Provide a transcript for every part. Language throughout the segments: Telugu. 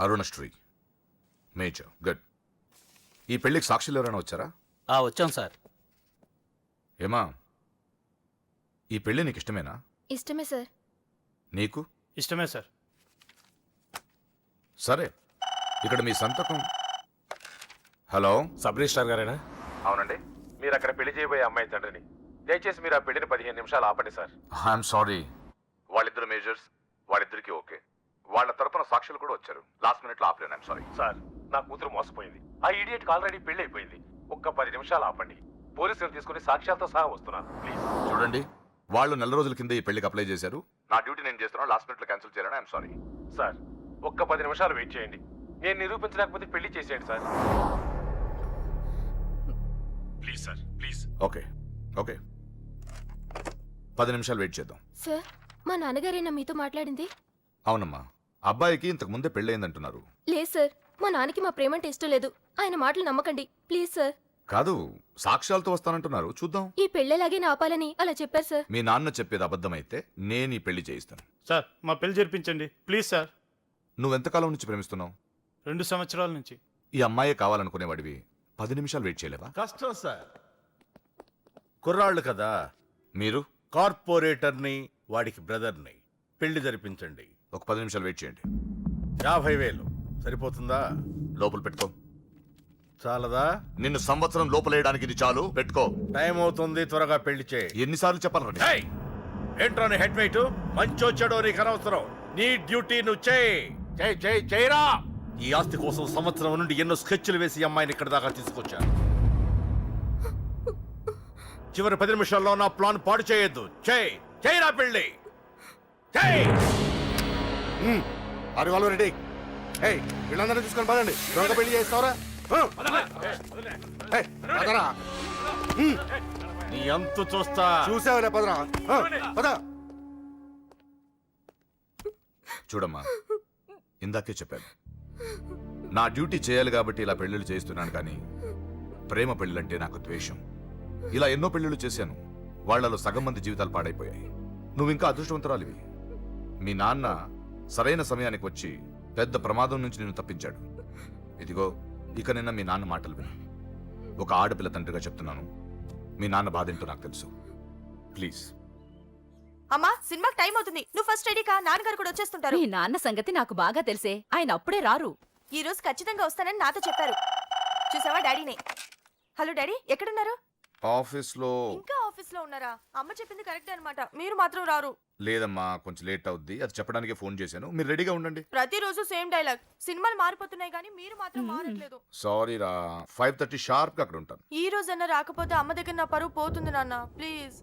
అరుణశ్రీ మేజర్. గుడ్ ఈ పెళ్ళికి సాక్షులు ఎవరైనా వచ్చారా? ఆ వచ్చాం సార్. ఏమా? ఈ పెళ్ళి నీకు ఇష్టమేనా? ఇష్టమే సార్. నీకు? ఇష్టమే సార్. సరే. ఇక్కడ మీ సంతకం. హలో? సబ్ రిజిస్ట్రార్ గారేనా? అవునండి. మీరు అక్కడ పెళ్ళి చేయబోయే అమ్మాయి తండ్రిని. దయచేసి మీరు ఆ పెళ్ళిని పదిహేను నిమిషాలు ఆపండి సార్. ఐఎమ్ సారీ వాళ్ళిద్దరు మేజర్స్ వాళ్ళిద్దరికి ఓకే. వాళ్ళ తరపున సాక్షులు కూడా వచ్చారు. లాస్ట్ మినిట్లో ఆపలేను సారీ సార్ నా కూతురు మోసపోయింది. ఆ ఇడియట్ ఆల్రెడీ పెళ్ళి అయిపోయింది. ఒక్క పది నిమిషాలు ఆపండి. పోలీసులు తీసుకుని సాక్ష్యాలతో సహా వస్తున్నాను. ప్లీజ్ చూడండి వాళ్ళు నెల రోజుల కింద ఈ పెళ్ళికి అప్లై చేశారు. నా డ్యూటీ నేను చేస్తున్నాను లాస్ట్ మినిట్లో క్యాన్సిల్ చేయాలని ఐఎమ్ సారీ సార్ ఒక్క పది నిమిషాలు వెయిట్ చేయండి. నేను నిరూపించలేకపోతే పెళ్ళి చేసేయండి sir. Please sir please okay okay పది నిమిషాలు వెయిట్ చేద్దాం. సార్ మా నాన్నగారేనా మీతో మాట్లాడింది? అవునమ్మా. అబ్బాయికి ఇంతకు ముందే పెళ్ళయిందంటున్నారు. లేదు సార్ మా నాన్నకి మా ప్రేమంటే ఇష్టం లేదు. ఆయన మాటలు నమ్మకండి. Please sir. కాదు సాక్ష్యాలతో వస్తానంటున్నారు. చూద్దాం. ఈ పెళ్ళేలాగే ఆపాలని అలా చెప్పారు సార్. మీ నాన్న చెప్పేది అబద్ధమైతే నేను ఈ పెళ్ళి చేయిస్తాను. సార్ మా పెళ్ళి జరిపించండి. Please sir. నువ్వెంతకాలం నుంచి ప్రేమిస్తున్నావు? రెండు సంవత్సరాల నుంచి. ఈ అమ్మాయే కావాలనుకునేవాడివి. పది నిమిషాలు వెయిట్ చేయలేవా? కష్టం సార్. కుర్రాళ్ళు కదా. మీరు? కార్పొరేటర్ని వాడికి బ్రదర్ని. పెళ్ళి జరిపించండి. ఒక పది నిమిషాలు వెయిట్ చేయండి. యాభై వేలు. సరిపోతుందా? లోపల పెట్టుకో. చాలదా? నిన్ను సంవత్సరం లోపలేయడానికి ఇది చాలు. పెట్టుకో. టైం అవుతుంది త్వరగా పెళ్ళి చేయి. ఎన్నిసార్లు చెప్పాలి ఏయ్! ఏంట్రా నీ హెడ్ వెయిట్? మంచో చెడో నీకు అనవసరం నీ డ్యూటీ నువ్వు చేయి. చేయి చేయి చేయరా! ఈ ఆస్తి కోసం సంవత్సరం నుండి ఎన్నో స్కెచ్లు వేసి అమ్మాయిని ఇక్కడ దాకా తీసుకొచ్చాను. చివరి పది నిమిషాల్లో నా ప్లాన్ పాడు చేయొద్దు. చేయి. చేయరా పెళ్ళి. చేయి! ఆరు వాళ్ళు రెడీ ఏయ్ వీళ్ళందరూ తీసుకొని పదండి. దొంగ పెళ్ళి చేస్తావరా? పదరా. నీ అంతు చూస్తా. చూసావులే పదరా. ఆ, పద. చూడమ్మా ఇందాకే చెప్పాను. నా డ్యూటీ చేయాలి కాబట్టి ఇలా పెళ్ళిళ్ళు చేస్తున్నాను కానీ ప్రేమ పెళ్ళంటే నాకు ద్వేషం. ఇలా ఎన్నో పెళ్ళిళ్ళు చేశాను. వాళ్ళలో సగం మంది జీవితాలు పాడైపోయాయి. నువ్వు ఇంకా అదృష్టవంతురాలివి. మీ నాన్న సరైన సమయానికి వచ్చి పెద్ద ప్రమాదం నుంచి నిన్ను తప్పించాడు. ఇదిగో ఇక నిన్న మీ నాన్న మాటలు విను. ఒక ఆడపిల్ల తండ్రిగా చెప్తున్నాను. మీ నాన్న బాధ ఏంటో నాకు తెలుసు. ప్లీజ్. అమ్మా సినిమాకి టైం అవుతుంది. నువ్వు ఫస్ట్ రెడీ కా నాన్నగారు కూడా వచ్చేస్తుంటారు. మీ నాన్న సంగతి నాకు బాగా తెలిసే. ఆయన అప్పుడే రారు. ఈ రోజు ఖచ్చితంగా వస్తానని నాతో చెప్పారు. చూసావా డాడీనే? హలో డాడీ ఎక్కడున్నారు? ఆఫీస్లో ఇంకా ఆఫీస్లో ఉన్నారా? అమ్మ చెప్పింది కరెక్ట్ అన్నమాట. మీరు మాత్రం రారు. లేదమ్మా కొంచెం లేట్ అవుద్ది. అది చెప్పడానికే ఫోన్ చేశాను. మీరు రెడీగా ఉండండి. ప్రతిరోజు సేమ్ డైలాగ్. సినిమాలు మారిపోతున్నాయి కానీ మీరు మాత్రం మారట్లేదు. సారీ రా ఫైవ్ థర్టీ షార్ప్గా అక్కడ ఉంటాను. ఈ రోజన్నా రాకపోతే అమ్మ దగ్గర నా పరువు పోతుంది నాన్న. ప్లీజ్.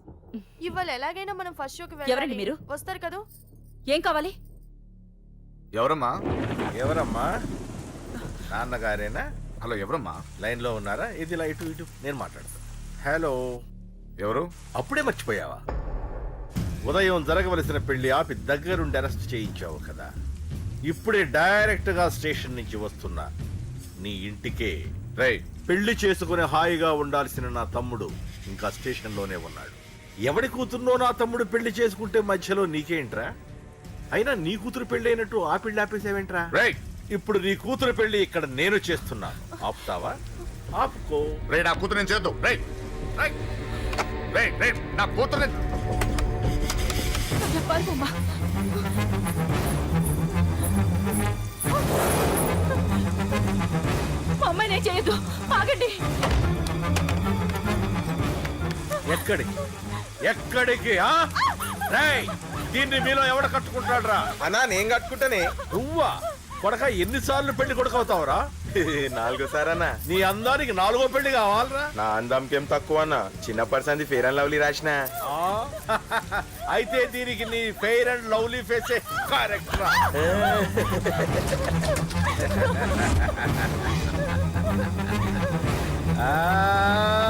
ఇవాళ ఎలాగైనా మనం ఫస్ట్ షోకి వెళ్ళాలి. ఎవరండి మీరు? వస్తారు కదా? ఏం కావాలి? ఎవరమ్మా? ఎవరమ్మా? నాన్నగారేనా? హలో ఎవరమ్మా? లైన్లో ఉన్నారా? ఇది ఇలా ఇటు. ఇటు నేను మాట్లాడతాను హలో. ఎవరు? అప్పుడే మర్చిపోయావా? ఉదయం జరగవలసిన పెళ్ళి ఆపి దగ్గరుండి అరెస్ట్ చేయించావు కదా. ఇప్పుడే డైరెక్ట్గా స్టేషన్ నుంచి వస్తున్నా. నీ ఇంటికే. రే పెళ్ళి చేసుకుని హాయిగా ఉండాల్సిన నా తమ్ముడు ఇంకా స్టేషన్లోనే ఉన్నాడు. ఎవడి కూతుర్నో నా తమ్ముడు పెళ్ళి చేసుకుంటే మధ్యలో నీకేంట్రా? అయినా నీ కూతురు పెళ్ళి అయినట్టు ఆ పెళ్ళి ఆపేసావేంట్రా? రే ఇప్పుడు నీ కూతురు పెళ్ళి ఇక్కడ నేను చేస్తున్నాను ఆపుతావా? ఆపుకో. రే నా కూతురు నేను చేద్దాం. రే రే రే రే నా కూతురు పారిపోమ్మా. మా అమ్మాయిని ఏం చేయొద్దు. ఆగండి. ఎక్కడికి? ఎక్కడికి ఆ? రేయ్, దీన్ని మీలో ఎవడ కట్టుకుంటాడు రా అన్నా నేను కట్టుకుంటానే. నువ్వా? కొడక ఎన్నిసార్లు పెళ్ళి కొడుకవుతావురా? నాలుగోసారి అన్న నీ అందానికి నాలుగో పెళ్ళి కావాలరా. నా అందంకేం తక్కువ అన్న. చిన్న పర్సన్ ఫేర్ అండ్ లవ్లీ రాసిన? అయితే దీనికి నీ Fair and Lovely face correct రా. ఆ.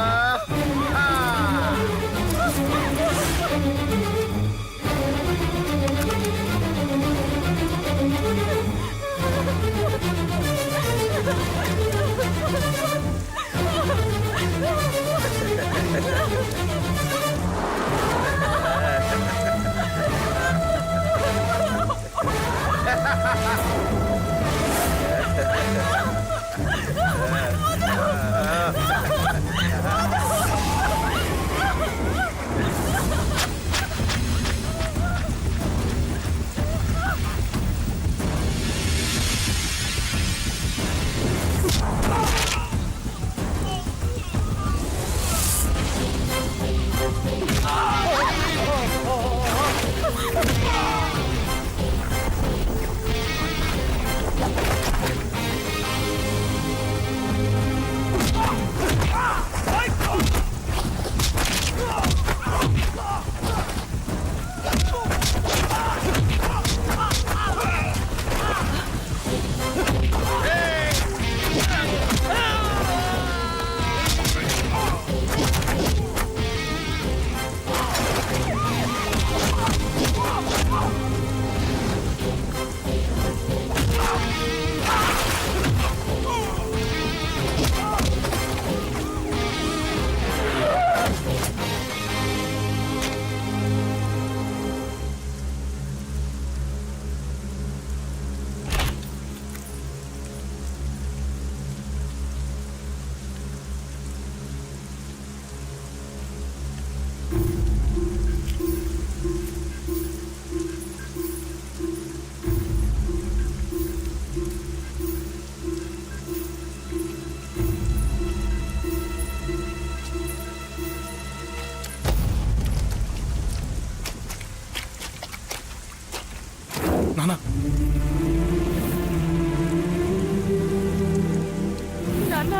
Ha ha ha ha!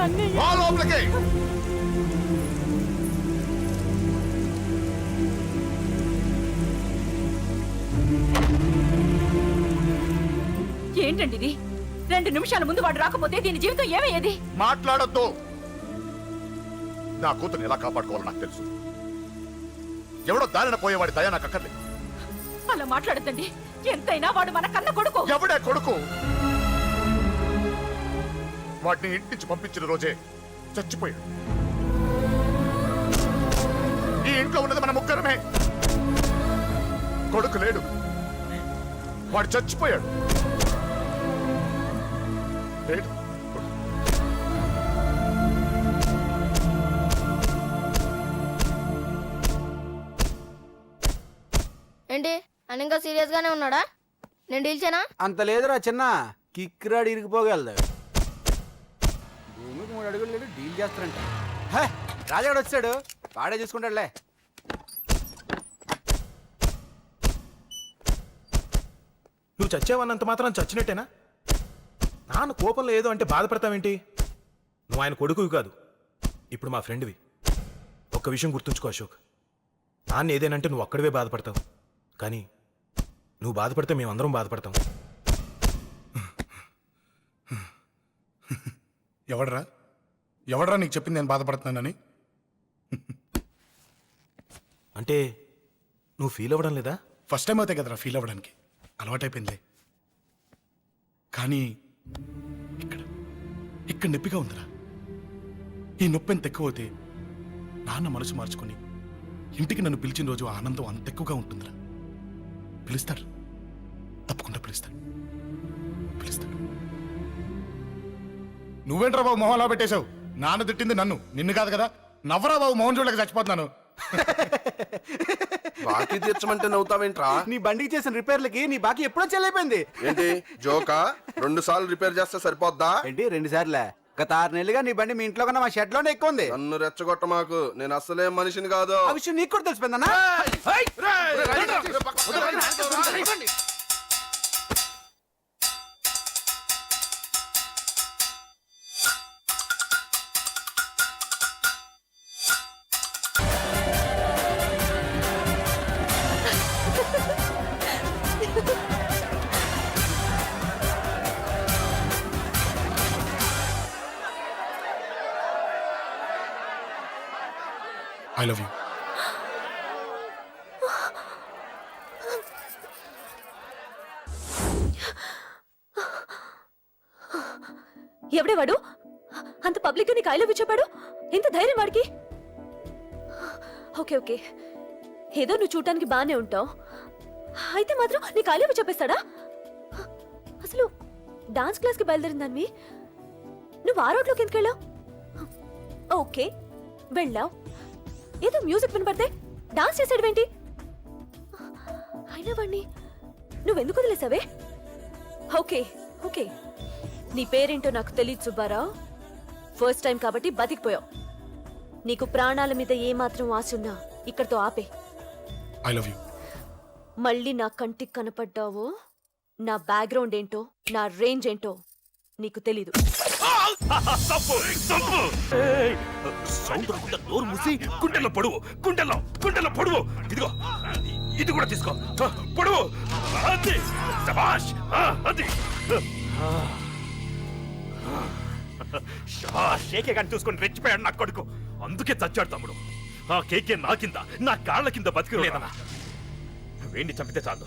లోపలికి. ఏంటండి ఇది రెండు నిమిషాల ముందు వాడు రాకపోతే దీని జీవితం ఏమయ్యేది? మాట్లాడొద్దు. నా కూతుర్ని ఎలా కాపాడుకోవాలో నాకు తెలుసు. ఎవడో దారిన పోయేవాడి దయ నాకు అక్కర్లేదు. అలా మాట్లాడద్దండి. ఎంతైనా వాడు మన కన్న కొడుకు. ఎవడే కొడుకు? వాటిని ఇంటి నుంచి పంపించిన రోజే చచ్చిపోయాడు. ఈ ఇంట్లో ఉన్నది మన ముగ్గురమే. కొడుకు లేడు. వాడు చచ్చిపోయాడు. లేడు. ఏంటి? అని ఇంకా సీరియస్ గానే ఉన్నాడా? నేను డీల్చానా అంత లేదురా చిన్న. కిక్రాడు ఇరిగిపోగలదు మూడు అడుగులు లేడు డీల్ చేస్తారంట. హే, రాజాడు వచ్చాడు. వాడే చూసుకుంటాడులే. నువ్వు చచ్చావన్నంత మాత్రం చచ్చినట్టేనా? నాన్న కోపంలో ఏదో అంటే బాధపడతావేంటి? నువ్వు ఆయన కొడుకువి కాదు. ఇప్పుడు మా ఫ్రెండ్వి. ఒక్క విషయం గుర్తుంచుకో అశోక్. నాన్న ఏదేనంటే నువ్వు ఒక్కడివే బాధపడతావు. కానీ నువ్వు బాధపడితే మేమందరం బాధపడతాం. ఎవడరా? ఎవడరా నీకు చెప్పింది నేను బాధపడుతున్నానని? అంటే నువ్వు ఫీల్ అవ్వడం లేదా? ఫస్ట్ టైం అవుతాయి కదరా ఫీల్ అవ్వడానికి. అలవాటైపోయిందిలే. కానీ ఇక్కడ ఇక్కడ నొప్పిగా ఉందిరా. ఈ నొప్పి ఎంత ఎక్కువ అవుతే నాన్న మనసు మార్చుకొని ఇంటికి నన్ను పిలిచిన రోజు ఆనందం అంత ఎక్కువగా ఉంటుందిరా. పిలుస్తారు తప్పకుండా పిలుస్తాను పిలుస్తాను నువ్వేంట్రా బాబు మొహంలా పెట్టేశావు? నాన్న తిట్టింది నన్ను. నిన్ను కాదు కదా. నవ్వరా బాబు మోహన్ చూడలేక చచ్చిపోతున్నాను. బాకీ తీర్చమంటే నవ్వుతావేంట్రా? నీ బండికి చేసిన రిపేర్లకి నీ బాకీ ఎప్పుడో చెల్లైపోయింది. ఏంటి? జోకా? రెండు సార్లు రిపేర్ చేస్తే సరిపోద్దా? ఏంటి? రెండు సార్లే? గత ఆరు నెలలుగా నీ బండి మీ ఇంట్లో కన్నా మా షెడ్లోనే ఎక్కువ ఉంది. నన్ను రెచ్చగొట్ట మాకు. నేను అసలే మనిషిని కాదు. ఆ విషయం నీకు కూడా తెలిసిపోయిందన్నా? ఐ లవ్ యూ ఎవడే వాడు? అంత పబ్లిక్ నీకు ఐ లవ్ చెప్పాడు? ఎంత ధైర్యం వాడికి? Okay okay. ఏదో నువ్వు చూడటానికి బాగానే ఉంటావు. అయితే మాత్రం నీకు ఐ లవ్ చెప్పేస్తాడా? అసలు డాన్స్ క్లాస్కి బయలుదేరిన దాన్ని నువ్వు ఆ రోడ్లోకి ఎందుకు వెళ్ళావు? ఓకే వెళ్ళావు. ఏదో మ్యూజిక్ వినపడితే డాన్స్ చేసాడువేంటి అయినా వాడిని నువ్వెందుకు వదిలేసావే? Okay okay. నీ పేరేంటో నాకు తెలియదు సుబ్బారావు. ఫస్ట్ టైం కాబట్టి బతికిపోయావు. నీకు ప్రాణాల మీద ఏమాత్రం ఆశ ఉన్నా ఇక్కడితో ఆపే. ఐ లవ్ యూ మళ్ళీ నా కంటికి కనపడ్డావో నా బ్యాక్గ్రౌండ్ ఏంటో నా రేంజ్ ఏంటో నీకు తెలీదు. సౌండ్ రాకుండా నోరు మూసి గుండెల్లో పొడువు గుండెల్లో గుండెల్లో పొడువు. ఇదిగో ఇది కూడా తీసుకో. పొడువు. అది శబాష్ ఆ, అది. శబాష్ కేకే కానీ చూసుకొని రెచ్చిపోయాడు నా కొడుకు. అందుకే చచ్చాడు తమ్ముడు. ఆ కేకే నా కింద నా కాళ్ళ కింద బతికి లేదన్నా. వేణ్ణి చంపితే చాలు?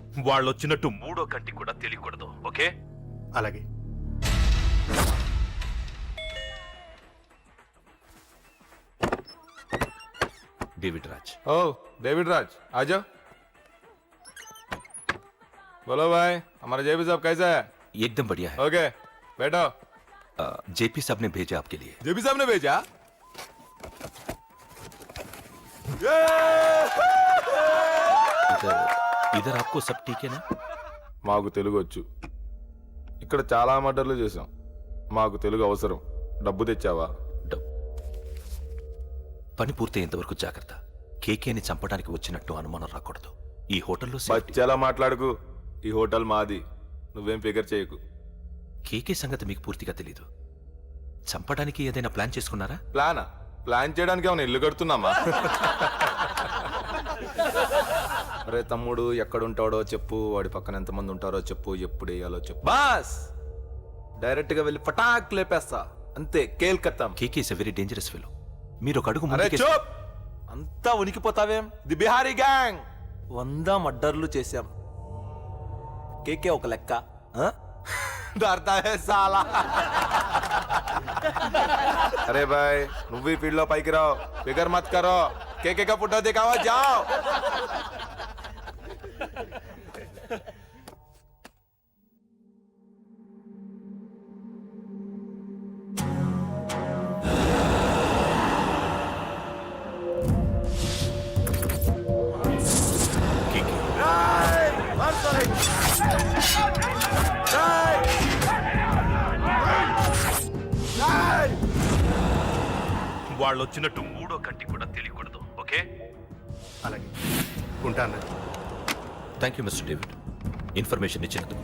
వాళ్ళు వచ్చినట్టు మూడో కంటి కూడా తెలియకూడదు ఓకే అలాగే డేవిడ్ రాజ్ ओ डेविड राज आ जाओ बोलो भाई हमारा जेपी साहब कैसा है एकदम बढ़िया है ओके बैठो जेपी साहब ने भेजा आपके लिए जेपी साहब ने भेजा ఇదర్ ఆప్కో సబ్ టీకేనా మాకు తెలుగు వచ్చు. ఇక్కడ చాలా మర్డర్లు చేసాం మాకు తెలుగు అవసరం. డబ్బు తెచ్చావా? పని పూర్తయ్యేంత వరకు జాగ్రత్త. కేకేని చంపడానికి వచ్చినట్టు అనుమానం రాకూడదు. ఈ హోటల్లో బచ్చాలా మాట్లాడుకు. ఈ హోటల్ మాది. నువ్వేం ఫిగర్ చేయకు. కేకే సంగతి మీకు పూర్తిగా తెలీదు. చంపడానికి ఏదైనా ప్లాన్ చేసుకున్నారా? ప్లానా? ప్లాన్ చేయడానికి ఏమైనా ఇల్లు కడుతున్నామా? అరే తమ్ముడు ఎక్కడుంటాడో చెప్పు వాడి పక్కన ఎంతమంది ఉంటారో చెప్పు ఎప్పుడు వేయాలో చెప్పు. బాస్! డైరెక్ట్గా వెళ్ళి పటాక్ లేపేస్తా. అంతే కేల్కత్తాం కేకేస్ ఎ వెరీ డేంజరస్ ఫెలో. మీరు ఒక అడుగు అరే చూప్! అంతా ఉనికిపోతావేం? The Bihari gang! వంద మర్డర్లు చేశాం. కేకే ఒక లెక్క. ఆ? సాలా. అరే బాయ్ నువ్వు ఈ ఫీల్డ్లో పైకి రావు. ఫిగర్ మత్ కరో కేకే కా కావా జావ్! వాళ్ళు వచ్చినట్టు మూడో కంటికి కూడా తెలియకూడదు ఓకే? అలాగే. ఉంటాను. Thank you Mister David information ఇచ్చినందుకు.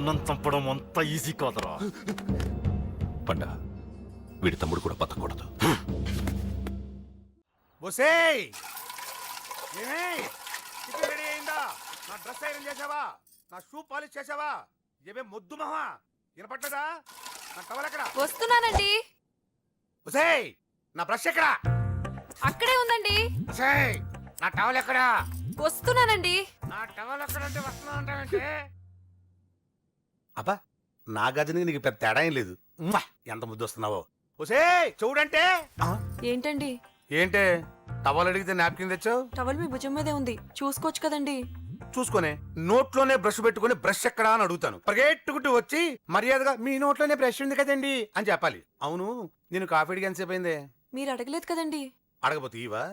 అన్నం చంపడం అంత ఈజీ కాదురా. పండ వీడి తమ్ముడు కూడా బతకూడదు. బొసేయ్ ఏమే? టిఫిన్ రెడీ అయిందా? నా డ్రెస్ ఐరన్ చేసావా? నా షూ పాలిష్ చేసావా? ఏమే మొద్దు మహా వినపట్లేదా? నా టవల్ ఎక్కడ? వస్తున్నానండి. బొసేయ్ నా బ్రష్ ఎక్కడ? అక్కడే ఉందండి. బొసేయ్ నా టవల్ ఎక్కడ? వస్తున్నానండి. నా టవల్ ఎక్కడ అంటే వస్తున్నా అంటావేంటి అబ్బా నా గదిని నీకు పెద్ద తేడా ఏం లేదు. ఉమ్మా, ఎంత ముద్దు వస్తున్నావో. చూడంటే ఏంటండి? ఏంటే? టవల్ అడిగితే నాప్కిన్ తెచ్చావు? టవల్ మీ భుజం మీదే ఉంది. చూసుకోవచ్చు కదండి. చూసుకొని నోట్లోనే బ్రష్ పెట్టుకొని బ్రష్ ఎక్కడా అని అడుగుతాను. పరిగెట్టుకుంటూ వచ్చి మర్యాదగా మీ నోట్లోనే బ్రష్ ఉంది కదండి అని చెప్పాలి. అవును నేను కాఫీ అడిగి ఎంతసేపు అయిందే? మీరు అడగలేదు కదండి. అడగపోతే ఇవా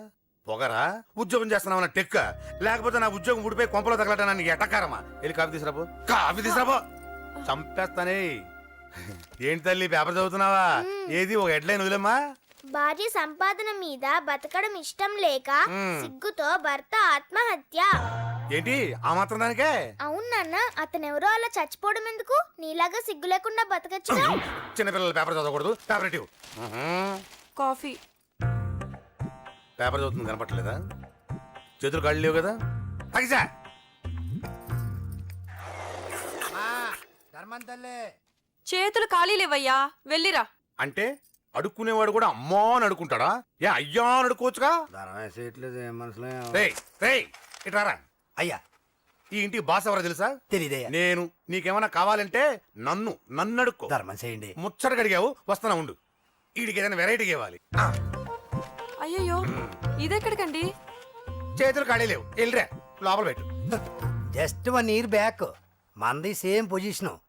పొగరా? ఉద్యోగం చేస్తున్నావు టెక్క? లేకపోతే నా ఉద్యోగం ఊడిపోయి కొంపలో తగలటా నీకు ఎటకారమా? వెళ్ళి కాఫీ తీసుకురాబో కాఫీ తీసుకురాబో చంపేస్తానే. ఏంటి తల్లి పేపర్ చదువుతున్నావా? ఏది ఒక హెడ్లైన్ వదిలేమ్మా? భార్య సంపాదన మీద బతకడం ఇష్టం లేక. సిగ్గుతో భర్త ఆత్మహత్య. ఏంటి ఆ మాత్రం దానికే? అవును నాన్న అతనెవరో అలా చచ్చిపోవడం ఎందుకు? నీలాగా సిగ్గు లేకుండా బతకచ్చుగా? చిన్నపిల్లల పేపర్ చదవకూడదు పేపర్ ఇటు. కాఫీ. పేపర్ చదువుతుంది కనపట్లేదా చేతులు కాళ్ళు లేవు కదా? తగ్గిసా? చేతులు ఖాళీ లేవయ్యా వెళ్ళిరా. అంటే అడుక్కునేవాడు కూడా అమ్మా అని అడుక్కుంటాడా ఏ అయ్యా అని అడుక్కోవచ్చుగా రేయ్ రేయ్ ఇటారా అయ్యా. ఈ ఇంటికి బాస్ ఎవరో తెలుసా? తెలీదయ్యా. నేను నీకేమైనా కావాలంటే నన్ను నన్ను అడుక్కో. ధర్మం చేయండి. ముచ్చట గడిగావు వస్తానా ఉండు. వీడికి ఏదైనా వెరైటీ ఇవ్వాలి. ఆ, అయ్యయ్యో ఇదెక్కడికండి? చేతులు ఖాళీ లేవు. వెళ్ళిరా లోపల పెట్టు. Just one year back. మనది same position.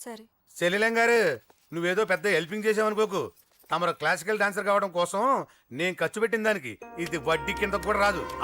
సరే. చెల్లెలం గారు నువ్వేదో పెద్ద హెల్పింగ్ చేసావనుకోకు. తమరు క్లాసికల్ డాన్సర్ కావడం కోసం నేను ఖర్చు పెట్టిన దానికి. ఇది వడ్డీ కింద కూడా రాదు.